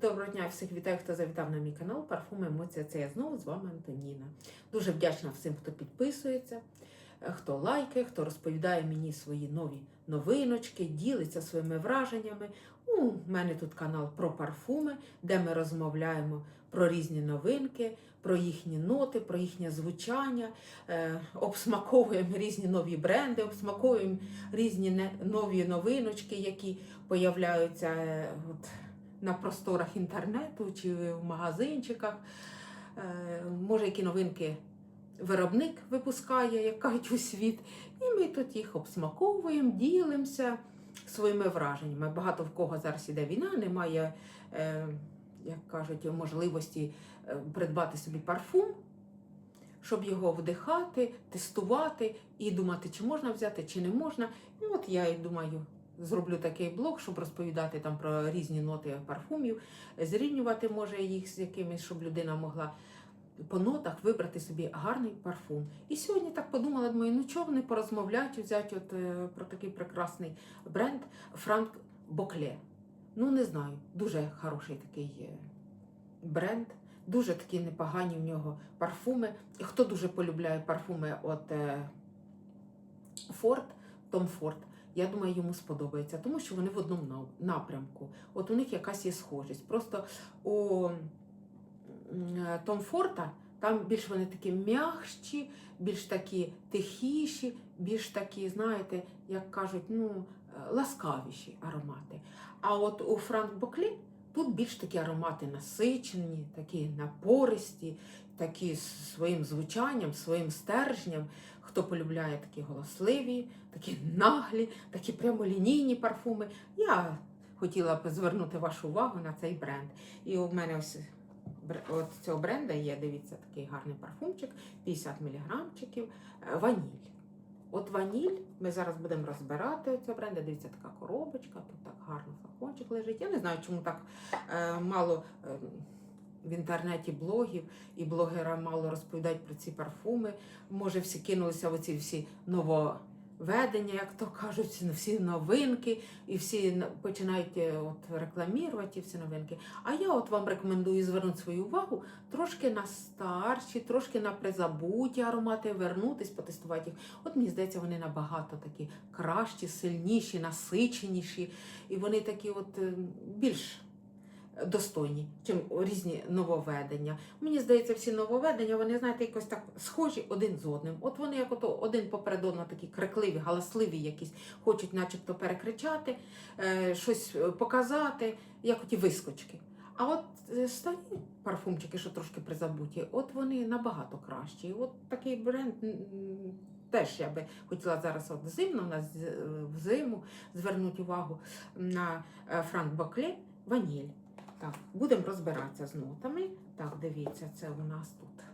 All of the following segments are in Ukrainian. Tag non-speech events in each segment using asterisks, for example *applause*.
Доброго дня всіх вітаю, хто завітав на мій канал Парфум Емоція. Це я знову з вами Антоніна. Дуже вдячна всім, хто підписується, е, хто лайкає, хто розповідає мені свої нові новиночки, ділиться своїми враженнями. У мене тут канал про парфуми, де ми розмовляємо про різні новинки, про їхні ноти, про їхнє звучання, е, обсмаковуємо різні нові бренди, обсмаковуємо різні нові новиночки, які появляються. е, От, на просторах інтернету чи в магазинчиках. Е, Може, які новинки виробник випускає, як кажуть у світ. І ми тут їх обсмаковуємо, ділимося своїми враженнями. Багато в кого зараз іде війна, немає, е, як кажуть, можливості е, придбати собі парфум. Щоб його вдихати, тестувати і думати, чи можна взяти, чи не можна. І от я і думаю, зроблю такий блог, щоб розповідати там про різні ноти парфумів, зрівнювати може їх з якимись, щоб людина могла по нотах вибрати собі гарний парфум. І сьогодні так подумала, думаю, ну чого не порозмовляти, взяти от, е, про такий прекрасний бренд Франк Бокле. Ну, не знаю, дуже хороший такий е, бренд. Дуже такі непогані в нього парфуми. Хто дуже полюбляє парфуми от Форд, Том Форд, я думаю, йому сподобається, тому що вони в одному напрямку. От у них якась є схожість. Просто у е, Том Форта там більш вони такі м'якші, більш такі тихіші, більш такі, знаєте, як кажуть, ну, е, ласкавіші аромати. А от у Франк Боклі тут більш такі аромати насичені, такі напористі, такі з своїм звучанням, своїм стержнем. Хто полюбляє такі голосливі, такі наглі, такі прямолінійні парфуми. Я хотіла б звернути вашу увагу на цей бренд. І у мене ось от цього бренда є, дивіться, такий гарний парфумчик, 50 міліграмчиків, е, ваніль. От ваніль ми зараз будемо розбирати цього бренда. Дивіться, така коробочка, тут так гарно флакончик лежить. Я не знаю, чому так е, мало е, в інтернеті блогів і блогера мало розповідають про ці парфуми. Може, всі кинулися оці всі нововведення, як то кажуть, всі- новинки, і всі починають е, от рекламувати ті всі новинки. А я от вам рекомендую звернути свою увагу трошки на старші, трошки на призабуті аромати, вернутись, потестувати їх. От мені здається, вони набагато такі кращі, сильніші, насиченіші, і вони такі от е, більш достойні, чим різні нововведення. Мені здається, всі нововведення, вони, знаєте, якось так схожі один з одним. От вони як ото один поперед такі крикливі, галасливі якісь, хочуть начебто перекричати, е, щось е, показати, як оті вискочки. А от е, старі парфумчики, що трошки призабуті, от вони набагато кращі. От такий бренд теж я би хотіла зараз от зимно, з- зиму звернути увагу на Франк Бакле ваніль. Так, будемо розбиратися з нотами. Так, дивіться, це у нас тут.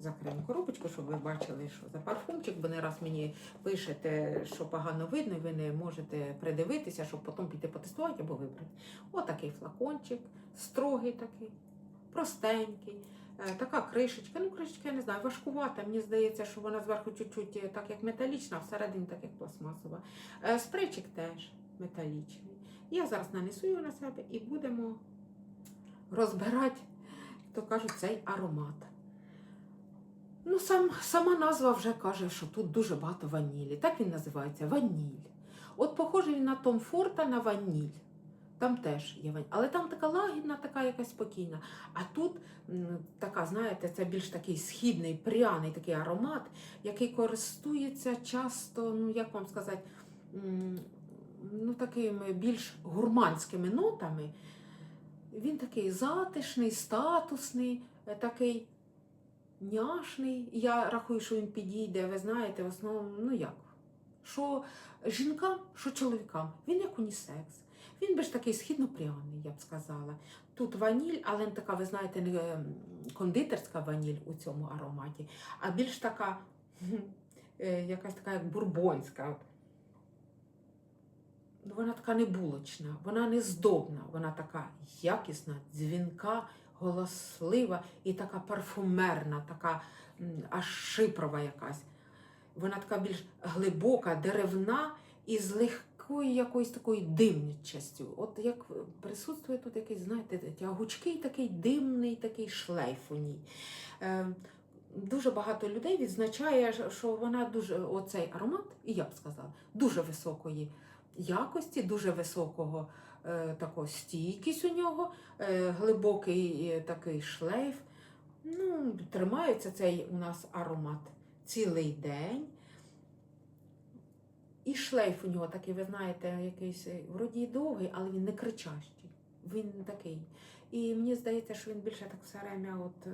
Закриємо коробочку, щоб ви бачили, що за парфумчик, бо не раз мені пишете, що погано видно, і ви не можете придивитися, щоб потім піти потестувати або вибрати. Отакий флакончик, строгий такий, простенький. Е, Така кришечка, ну кришечка, я не знаю, важкувата. Мені здається, що вона зверху чуть-чуть е, так як металічна, а всередині так як пластмасова. Е, Спрейчик теж металічний. Я зараз нанесу його на себе і будемо розбирати, то кажуть, цей аромат. Ну, сам, сама назва вже каже, що тут дуже багато ванілі. Так він називається ваніль. От похожий він на Том Форта на ваніль. Там теж є ваніль. Але там така лагідна, така якась спокійна. А тут така, знаєте, це більш такий східний, пряний такий аромат, який користується часто, ну як вам сказати, ну, такими більш гурманськими нотами. Він такий затишний, статусний, е, такий няшний. Я рахую, що він підійде, ви знаєте, в основному, ну як? Що жінкам, що чоловікам. Він як унісекс. Він більш такий східно-пряний, я б сказала. Тут ваніль, але не така, ви знаєте, не ем, кондитерська ваніль у цьому ароматі, а більш така, *laughs* е, якась така, як бурбонська. Вона така не булочна, вона не здобна, вона така якісна, дзвінка, голослива і така парфумерна, така аж шипрова якась. Вона така більш глибока, деревна і з легкою якоюсь такою димничастю. От як присутствує тут якийсь, знаєте, тягучкий такий димний такий шлейф у ній. Е, Дуже багато людей відзначає, що вона дуже оцей аромат, і я б сказала, дуже високої якості, дуже високого е, такого стійкість у нього, е, глибокий е, такий шлейф. Ну, тримається цей у нас аромат цілий день. І шлейф у нього такий, ви знаєте, якийсь вроді довгий, але він не кричащий. Він такий. І мені здається, що він більше так все время от,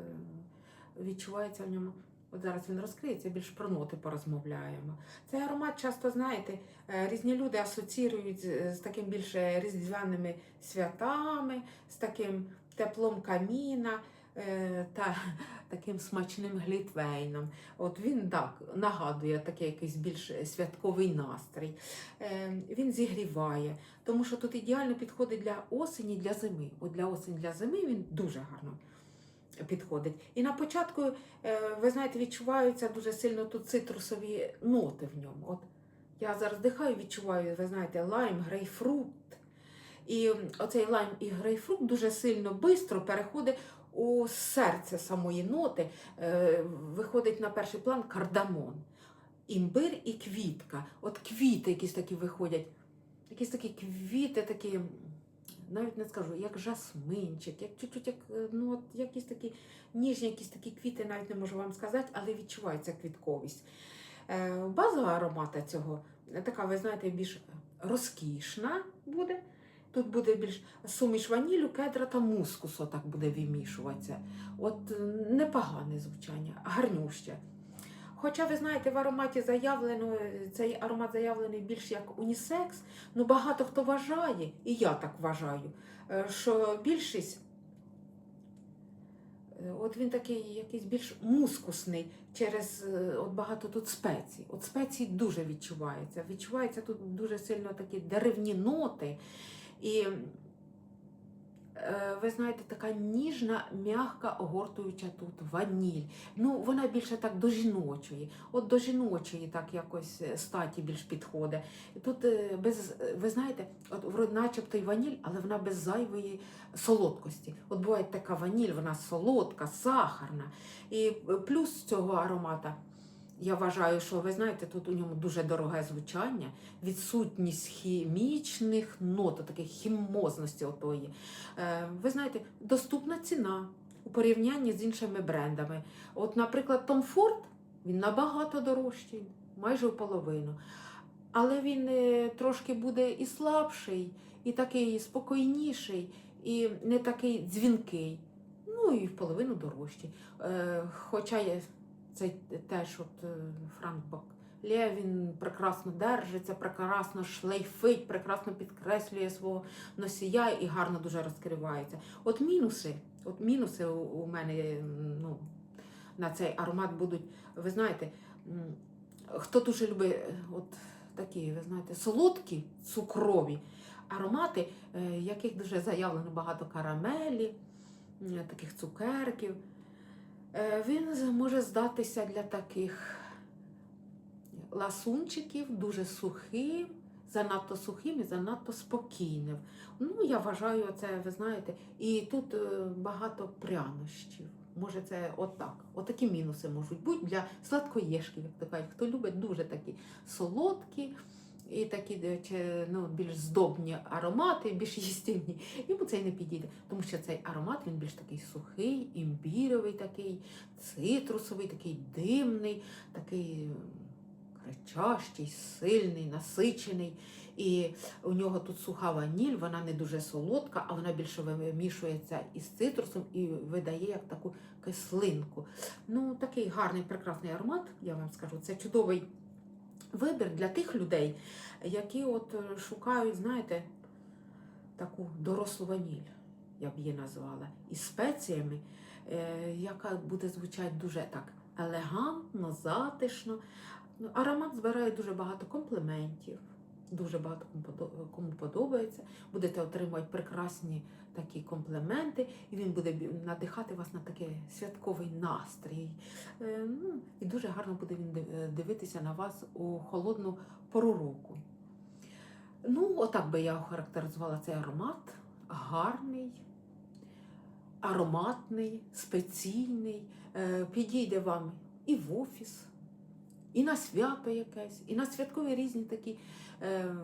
відчувається в ньому. От зараз він розкриється, більш про ноти порозмовляємо. Цей аромат часто, знаєте, е, різні люди асоціюють з, таким більше різдвяними святами, з таким теплом каміна е, та *laughs* таким смачним глітвейном. От він так нагадує такий якийсь більш святковий настрій. Е, Він зігріває, тому що тут ідеально підходить для осені, для зими. От для осені, для зими він дуже гарно підходить. І на початку, е, ви знаєте, відчуваються дуже сильно тут цитрусові ноти в ньому. От я зараз дихаю, відчуваю, ви знаєте, лайм, грейпфрут. І оцей лайм і грейпфрут дуже сильно швидко переходить у серце самої ноти, е, виходить на перший план кардамон. Імбир і квітка. От квіти якісь такі виходять. Якісь такі квіти, такі, навіть не скажу, як жасминчик, як чуть-чуть, як, е, ну, от, якісь такі ніжні, якісь такі квіти, навіть не можу вам сказати, але відчувається квітковість. Е, Базова аромата цього е, така, ви знаєте, більш розкішна буде. Тут буде більш суміш ванілю, кедра та мускусу так буде вимішуватися. От непогане звучання, гарнюще. Хоча, ви знаєте, в ароматі заявлено, цей аромат заявлений більш як унісекс, ну багато хто вважає, і я так вважаю, е, що більшість, е, от він такий якийсь більш мускусний через е, от багато тут спецій. От спеції дуже відчуваються. Відчуваються тут дуже сильно такі деревні ноти. І ви знаєте, така ніжна, м'яка, огортуюча тут ваніль. Ну, вона більше так до жіночої. От до жіночої так якось е, статі більш підходить. Тут е, без, е, ви знаєте, от начебто й ваніль, але вона без зайвої солодкості. От буває така ваніль, вона солодка, сахарна. І е, плюс цього аромата. Я вважаю, що ви знаєте, тут у ньому дуже дороге звучання, відсутність хімічних нот, таких хімозності отої. Е, ви знаєте, доступна ціна у порівнянні з іншими брендами. От, наприклад, Tom Ford, він набагато дорожчий, майже в половину. Але він е, трошки буде і слабший, і такий спокійніший, і не такий дзвінкий. Ну і в половину дорожчий. Е, Хоча є цей теж от е, Франк Баклє, він прекрасно держиться, прекрасно шлейфить, прекрасно підкреслює свого носія і гарно дуже розкривається. От мінуси, от мінуси у, мене ну, на цей аромат будуть, ви знаєте, хто дуже любить е, от такі, ви знаєте, солодкі, цукрові аромати, е, яких дуже заявлено багато карамелі, таких цукерків. Е, Він може здатися для таких ласунчиків дуже сухим, занадто сухим і занадто спокійним. Ну, я вважаю це, ви знаєте, і тут е, багато прянощів. Може, це отак. Отакі мінуси можуть бути для сладкоєшків, як то кажуть. Хто любить дуже такі солодкі і такі ну, більш здобні аромати, більш їстівні, йому це й не підійде. Тому що цей аромат він більш такий сухий, імбіровий, такий, цитрусовий, такий димний, такий кричащий, сильний, насичений. І у нього тут суха ваніль, вона не дуже солодка, а вона більше вимішується із цитрусом і видає як таку кислинку. Ну, такий гарний, прекрасний аромат, я вам скажу. Це чудовий вибір для тих людей, які от е, шукають, знаєте, таку дорослу ваніль, я б її назвала, із спеціями, е, яка буде звучати дуже так елегантно, затишно. Ну, Аромат збирає дуже багато компліментів. Дуже багато кому подобається. Будете отримувати прекрасні такі компліменти, і він буде надихати вас на такий святковий настрій. Е, Ну, і дуже гарно буде він е, дивитися на вас у холодну пору року. Ну, отак би я охарактеризувала цей аромат. Гарний, ароматний, спеційний. Е, Підійде вам і в офіс, і на свято якесь, і на святкові різні такі е,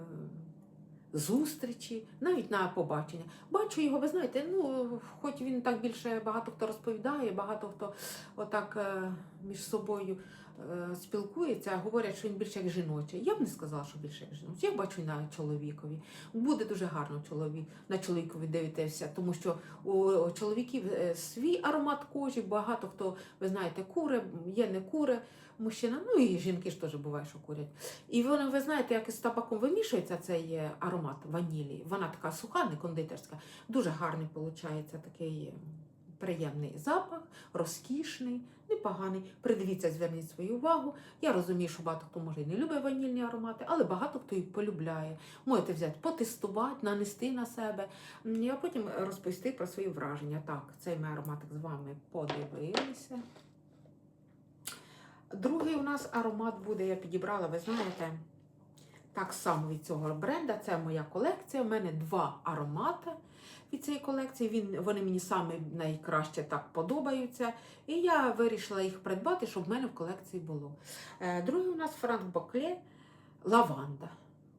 зустрічі, навіть на побачення. Бачу його, ви знаєте, ну, хоч він так більше багато хто розповідає, багато хто отак е, між собою е, спілкується, говорять, що він більше як жіночий. Я б не сказала, що більше як жіночий. Я бачу на чоловікові. Буде дуже гарно чоловік, на чоловікові дивитися, тому що у чоловіків е, свій аромат кожі, багато хто, ви знаєте, куре, є не куре. Мужчина, ну і жінки ж теж буває, що курять. І вони, ви знаєте, як із табаком вимішується цей е, аромат ванілі. Вона така суха, не кондитерська. Дуже гарний виходить такий приємний запах, розкішний, непоганий. Придивіться, зверніть свою увагу. Я розумію, що багато хто може і не любить ванільні аромати, але багато хто їх полюбляє. Можете взяти, потестувати, нанести на себе, а потім розповісти про свої враження. Так, цей ми ароматик з вами подивилися. Другий у нас аромат буде, я підібрала, ви знаєте, так само від цього бренда. Це моя колекція. У мене два аромати від цієї колекції. Він, вони мені саме найкраще так подобаються. І я вирішила їх придбати, щоб в мене в колекції було. Е, Другий у нас Франк Бокле лаванда.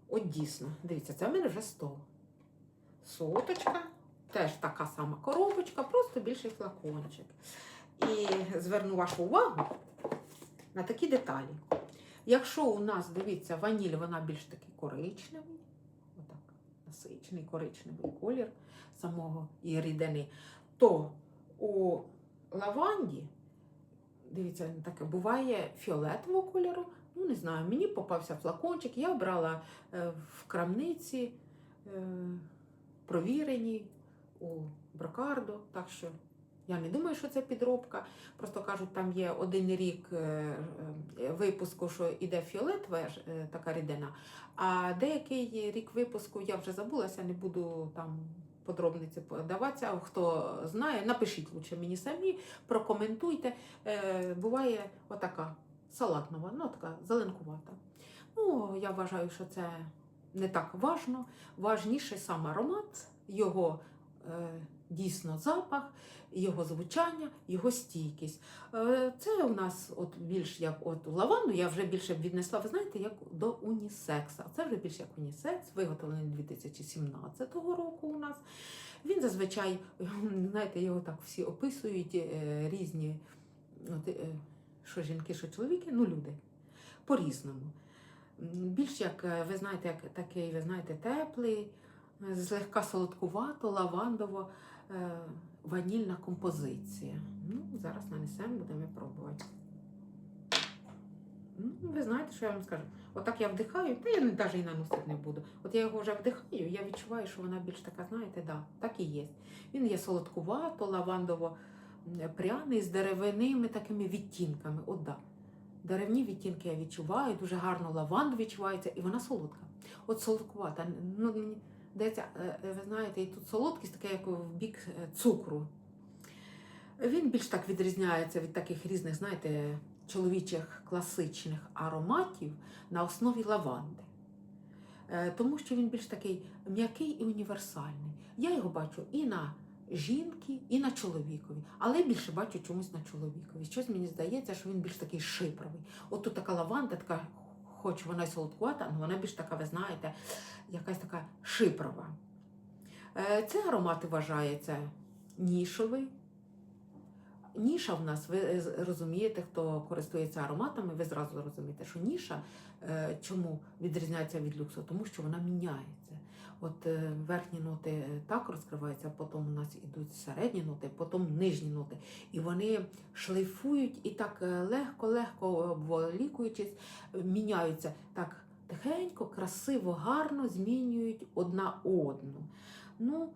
От дійсно, дивіться, це в мене вже 100. Соточка, теж така сама коробочка, просто більший флакончик. І зверну вашу увагу на такі деталі. Якщо у нас, дивіться, ваніль, вона більш такий коричневий, отак, насичений коричневий колір самого і рідини, то у лаванді, дивіться, таке буває фіолетового кольору. Ну, не знаю, мені попався флакончик, я брала е, в крамниці е, провірені у брокардо, так що я не думаю, що це підробка. Просто кажуть, там є один рік е, е, випуску, що іде фіолетова е, така рідина, а деякий рік випуску я вже забулася, не буду там подробниці подаватися. Хто знає, напишіть лучше мені самі, прокоментуйте. Буває отака салатнова, ну така зеленкувата. Ну, я вважаю, що це не так важно. Важніше сам аромат, його дійсно запах, його звучання, його стійкість. Е, Це у нас от більш як от у лаванду, я вже більше б віднесла, ви знаєте, як до унісекса. Це вже більш як унісекс, виготовлений 2017 року у нас. Він зазвичай, знаєте, його так всі описують е, різні, от, е, що жінки, що чоловіки, ну люди по-різному. Більш як, е, ви знаєте, як такий, ви знаєте, теплий, е, злегка солодкувато, лавандово, е, ванільна композиція. Ну, зараз нанесемо, будемо пробувати. Ну, ви знаєте, що я вам скажу? Отак я вдихаю, та я навіть і наносити не буду. От я його вже вдихаю, я відчуваю, що вона більш така, знаєте, да, так і є. Він є солодкувато, лавандово пряний, з деревиними такими відтінками. От да. Деревні відтінки я відчуваю, дуже гарно лаванду відчувається, і вона солодка. От солодкувата. Ну, здається, е, е, ви знаєте, і тут солодкість така, як в бік е, цукру. Він більш так відрізняється від таких різних, знаєте, чоловічих класичних ароматів на основі лаванди. Тому що він більш такий м'який і універсальний. Я його бачу і на жінки, і на чоловікові, але більше бачу чомусь на чоловікові. Щось мені здається, що він більш такий шипровий. От тут така лаванда, така, хоч вона й солодкувата, але вона більш така, ви знаєте, якась така шипрова. Ці Цей аромат вважається нішовий. Ніша в нас, ви е, розумієте, хто користується ароматами, ви зразу розумієте, що ніша е, чому відрізняється від люксу? Тому що вона міняється. От е, верхні ноти е, так розкриваються, потім у нас ідуть середні ноти, потім нижні ноти. І вони шлейфують і так легко-легко обволікуючись, е, міняються так тихенько, красиво, гарно змінюють одна одну. Ну,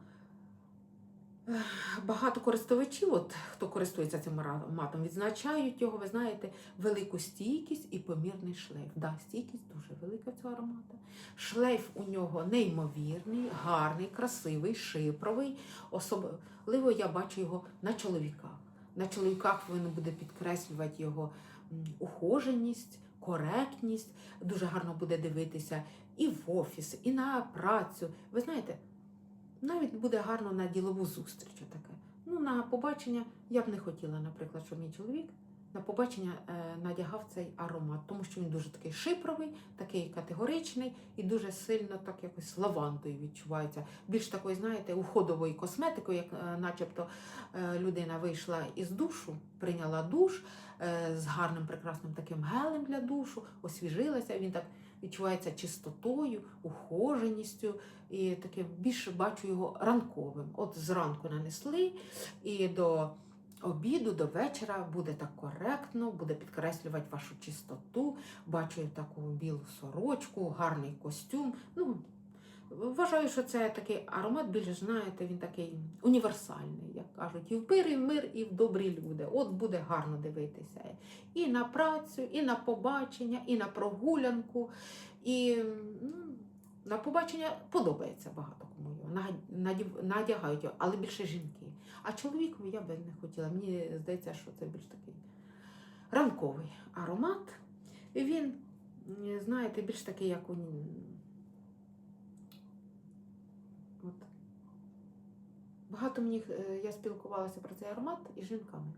багато користувачів, от хто користується цим ароматом, відзначають його, ви знаєте, велику стійкість і помірний шлейф. Да, стійкість дуже велика цього аромату. Шлейф у нього неймовірний, гарний, красивий, шипровий. Особливо я бачу його на чоловіках. На чоловіках він буде підкреслювати його ухоженість, коректність. Дуже гарно буде дивитися і в офіс, і на працю. Ви знаєте, навіть буде гарно на ділову зустріч. Таке. Ну, на побачення я б не хотіла, наприклад, щоб мій чоловік на побачення е, надягав цей аромат, тому що він дуже такий шипровий, такий категоричний і дуже сильно так якось лавандою відчувається. Більш такої, знаєте, уходової косметикою, як е, начебто е, людина вийшла із душу, прийняла душ з гарним прекрасним таким гелем для душу, освіжилася. Він так відчувається чистотою, ухоженістю і таким більше бачу його ранковим. От зранку нанесли і до обіду, до вечора буде так коректно, буде підкреслювати вашу чистоту. Бачу таку білу сорочку, гарний костюм. Ну, Вважаю, що це такий аромат, більш знаєте, він такий універсальний, кажуть, і в пир, і в мир, і в добрі люди. От буде гарно дивитися. І на працю, і на побачення, і на прогулянку. І ну, на побачення подобається багато кому його. Надягають його, але більше жінки. А чоловікові я би не хотіла. Мені здається, що це більш такий ранковий аромат. Він, знаєте, більш такий, як у. От. Багато мені е, я спілкувалася про цей аромат із жінками.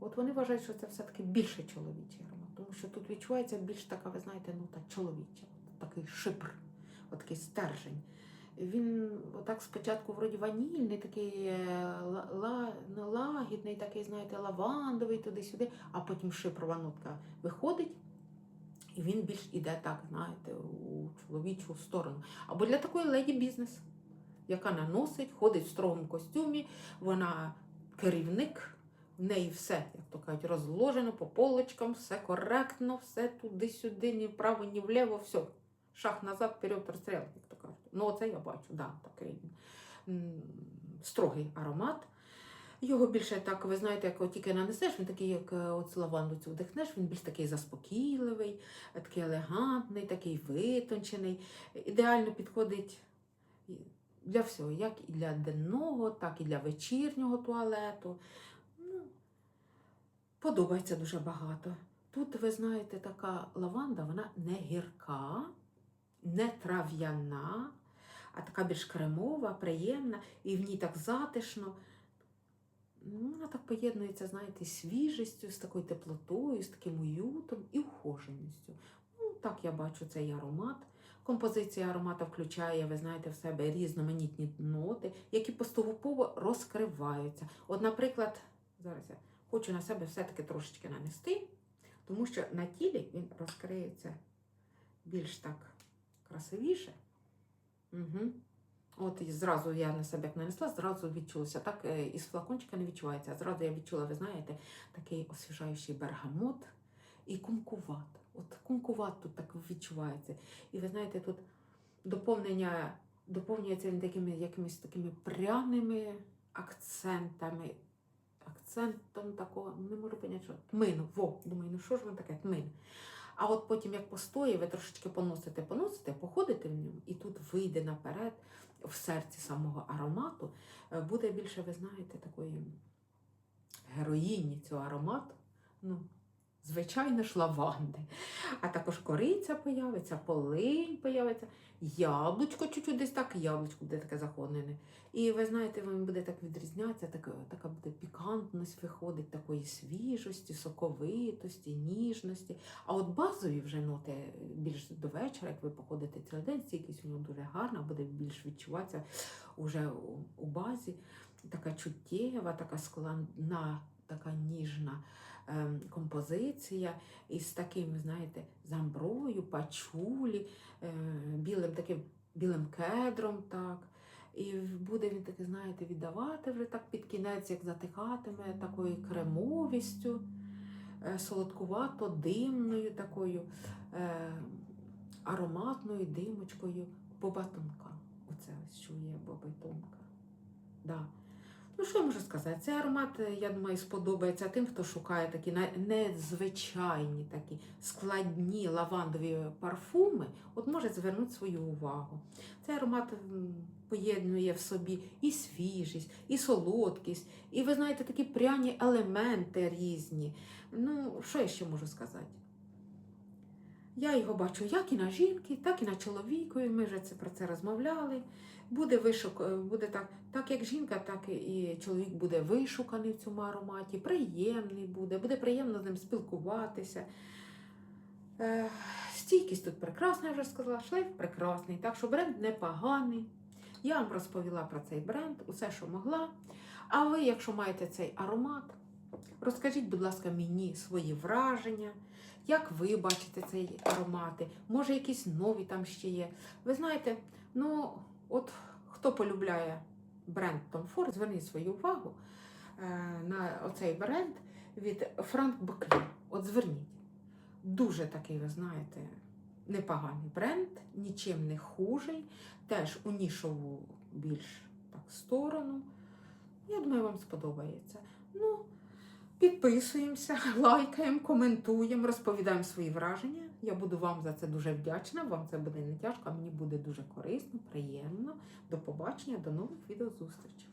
От вони вважають, що це все-таки більше чоловічий аромат, тому що тут відчувається більш така, ви знаєте, ну так чоловіча, такий шипр, такий стержень. Він отак спочатку вроді ванільний, такий е, ну, лагідний, такий, знаєте, лавандовий туди-сюди, а потім шипрова нотка виходить. І він більш іде так, знаєте, у чоловічу сторону. Або для такої леді бізнес, яка наносить, ходить в строгому костюмі, вона керівник, в неї все, як то кажуть, розложено по полочкам, все коректно, все туди-сюди, ні вправо, ні вліво, все. Шаг назад, вперед, розстріл, як то кажуть. Ну, оце я бачу, да, такий строгий аромат. Його більше так, ви знаєте, як тільки нанесеш, він такий, як е, от лаванду цю вдихнеш, він більш такий заспокійливий, такий елегантний, такий витончений. Ідеально підходить для всього, як і для денного, так і для вечірнього туалету. Ну, подобається дуже багато. Тут, ви знаєте, така лаванда, вона не гірка, не трав'яна, а така більш кремова, приємна, і в ній так затишно. Ну, Вона так поєднується, знаєте, свіжістю, з такою теплотою, з таким уютом і ухоженістю. Ну, так я бачу цей аромат. Композиція аромата включає, ви знаєте, в себе різноманітні ноти, які поступово розкриваються. От, наприклад, зараз я хочу на себе все-таки трошечки нанести, тому що на тілі він розкриється більш так красивіше. Угу. От і зразу я на себе як нанесла, зразу відчулося. Так е, із флакончика не відчувається. Зразу я відчула, ви знаєте, такий освіжаючий бергамот і кумкуват. От кумкуват тут так відчувається. І ви знаєте, тут доповнення доповнюється він такими якимись такими пряними акцентами. Акцентом такого, не можу поняти, що тмину. Во, думаю, ну що ж воно таке? Тмин. А от потім, як постоє, ви трошечки поносите, поносите, походите в ньому, і тут вийде наперед в серці самого аромату, е, буде більше, ви знаєте, такої героїні цього аромату. Ну, звичайно ж, лаванди. А також кориця появиться, полинь появиться, яблучко чуть-чуть десь так, яблучко буде таке захонене. І ви знаєте, він буде так відрізнятися, така, така буде пікантність виходить, такої свіжості, соковитості, ніжності. А от базові вже ноти більш до вечора, як ви походите цілий день, стійкість у дуже гарна, буде більш відчуватися уже у, базі. Така чуттєва, така складна, така ніжна композиція із таким, знаєте, замброю, пачулі, е, білим таким білим кедром. так. І буде він таки, знаєте, віддавати вже так під кінець, як затихатиме такою кремовістю, е, солодкувато, димною такою е, ароматною димочкою бобатунка. Оце ось чує бобатунка. Да. Ну, що я можу сказати? Цей аромат, е, я думаю, сподобається тим, хто шукає такі незвичайні, такі складні лавандові парфуми, от може звернути свою увагу. Цей аромат поєднує в собі і свіжість, і солодкість, і ви знаєте, такі пряні елементи різні. Ну, що я ще можу сказати? Я його бачу як і на жінки, так і на чоловікові. Ми вже це, про це розмовляли. Буде вишук, е, буде так, так як жінка, так і чоловік буде вишуканий в цьому ароматі, приємний буде, буде приємно з ним спілкуватися. Е, стійкість тут прекрасна, я вже сказала, шлейф прекрасний, так що бренд непоганий. Я вам розповіла про цей бренд, усе, що могла. А ви, якщо маєте цей аромат, розкажіть, будь ласка, мені свої враження, як ви бачите цей аромати, може якісь нові там ще є. Ви знаєте, ну, от хто полюбляє бренд Tom Ford, зверніть свою увагу е, на оцей бренд від Франк Боклі. От зверніть. Дуже такий, ви знаєте, непоганий бренд, нічим не хужий, теж у нішову більш так сторону. Я думаю, вам сподобається. Ну, підписуємося, *laughs* лайкаємо, коментуємо, розповідаємо свої враження. Я буду вам за це дуже вдячна. Вам це буде не тяжко, а мені буде дуже корисно, приємно. До побачення, до нових відеозустрічей.